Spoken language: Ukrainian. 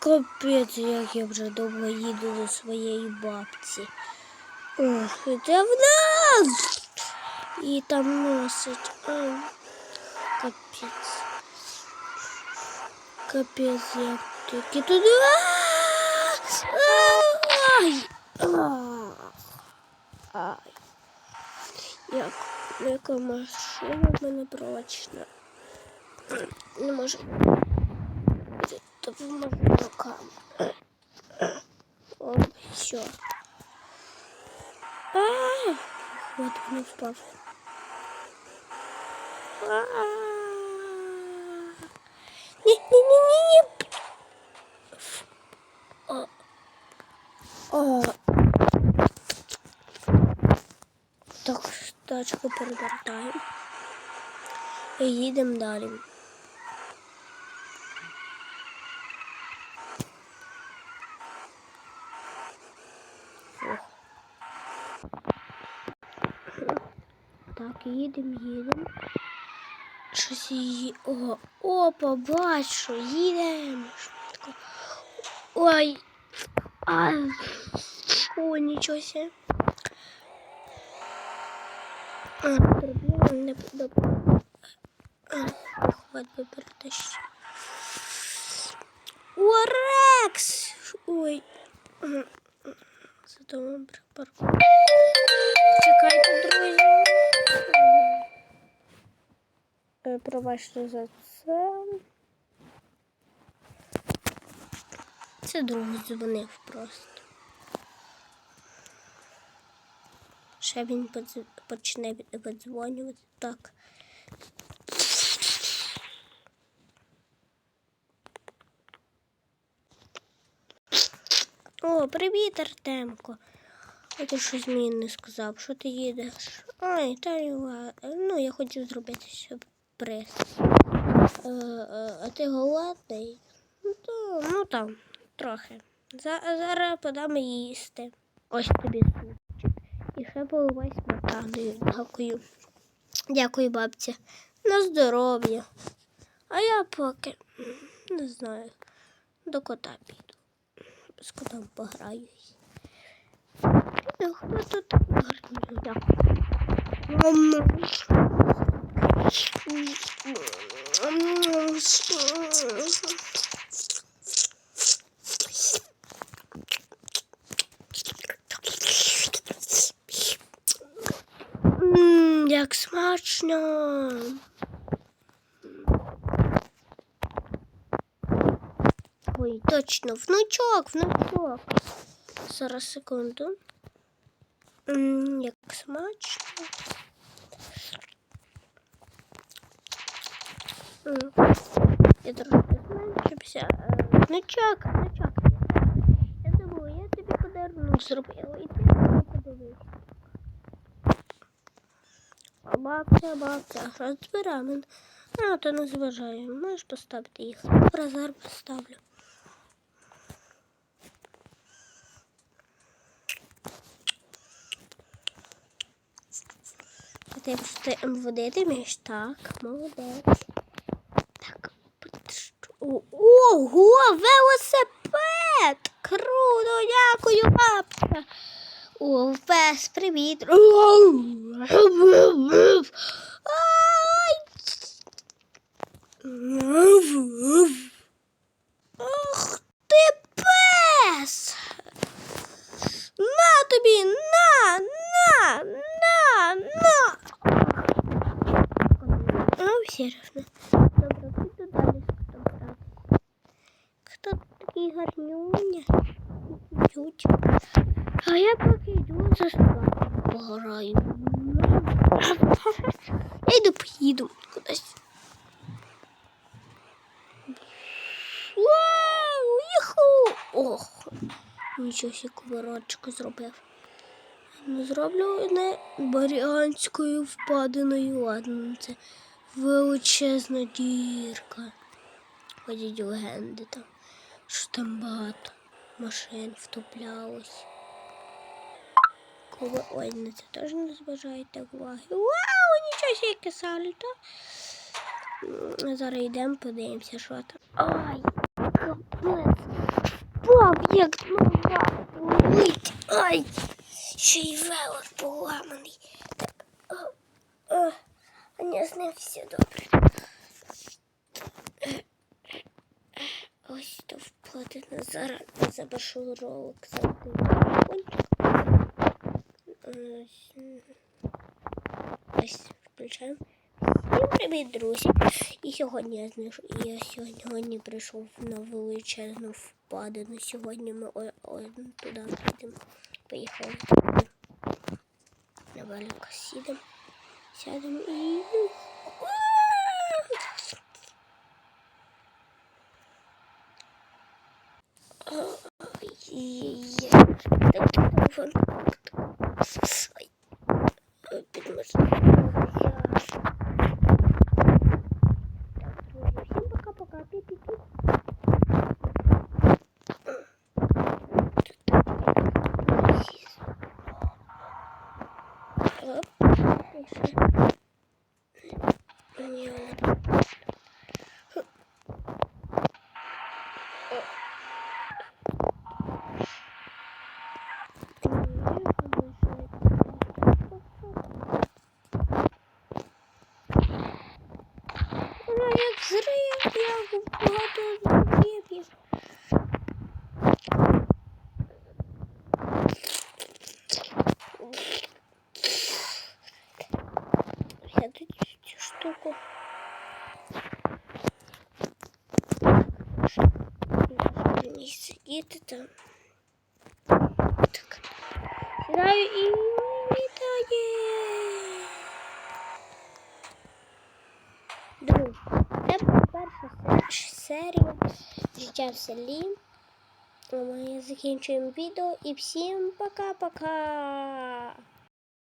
Капець, як я вже довго їду до своєї бабці. Ох, іде в нас! І там носить. Ай, капець. Капець, як тільки туди. Ай! Ай! Як, яка машина в мене прочна. Не можу. Допоможу руками. О, все. А, вот він впав. А, ні, ні, ні, ні, ні. О, о. Так, тачку перевертаємо. І їдемо далі. Так, їдемо, їдемо. Щось її. О, о, побачу, їдемо. Швидко. Ой. А, о, нічого себе. А, пробіла не подобається. Хват. О, Рекс! Ой. Зато ми припаркуємо. Чекайте, друзі. Пробачте за це. Це друг дзвонив просто. Ще він почне видзвонювати. Так. О, привіт, Артемко. А ти щось мені не сказав, що ти їдеш. Ай, та ну я хотів зробити сюрприз. Е, е, а ти голодний? Ну, ну там, трохи. Зараз подам їсти. Ось тобі супчик. І ще поливай сметаною. Дякую. Дякую, бабці. На здоров'я. А я поки не знаю. До кота піду. З котом пограюсь. Ну, хто тут гарний? Дякую. М, Як смачно. Ой, точно, внучок, внучок. Зараз секунду. Як смачно. Е, Внучок, внучок. Я забула, я тобі подарунок зробила. І ти мені подивись. А бабця, бабця, розбираємо. А, то не зважаю. Можеш поставити їх. Розгар поставлю. Ти просто водитимеш? Так, молодець. Ого, велосипед! Круто, дякую, бабця. О, пес, привіт. Ах ти пес! На тобі, на, на, на, на. А, все равно. Добре, піду далі з котом грати. Хто такий гарнюня? А я поки йду за собакою. Я йду поїду кудись. Вау, їху! Ох, нічого себе кувырочку зробив. Ну, зроблю не баріанською впадиною. Ладно, це величезна дірка. Ходять легенди там, що там багато машин втоплялось. Коли... Ой, на це теж не зважайте уваги. Вау, нічого себе сальто. Зараз йдемо, подивимося, що там. Ай, капець. як нога болить. Ай, ще й велик поламаний. Так, о, о, а не з ним все добре. Ось то вплотено зараз забашу ролик завжди. Ось. Ось, включаємо. Всім привіт, друзі! І сьогодні я знайшов, я сьогодні прийшов на величезну впадину. Сьогодні ми о, о, туди підемо. Поїхали. На велика сідемо. Сядемо і. Є. Так, телефон. Ой. Ой, підмерз. Всем пока-пока, пи-пи-пи. Оп, пише. Ні. Вона як зрив, як багато зрив. Я тут цю штуку. Не сидіти там. Так. Сідаю і літає. Друг. це перша се- серія життя в селі. Ми закінчуємо відео і всім пока-пока.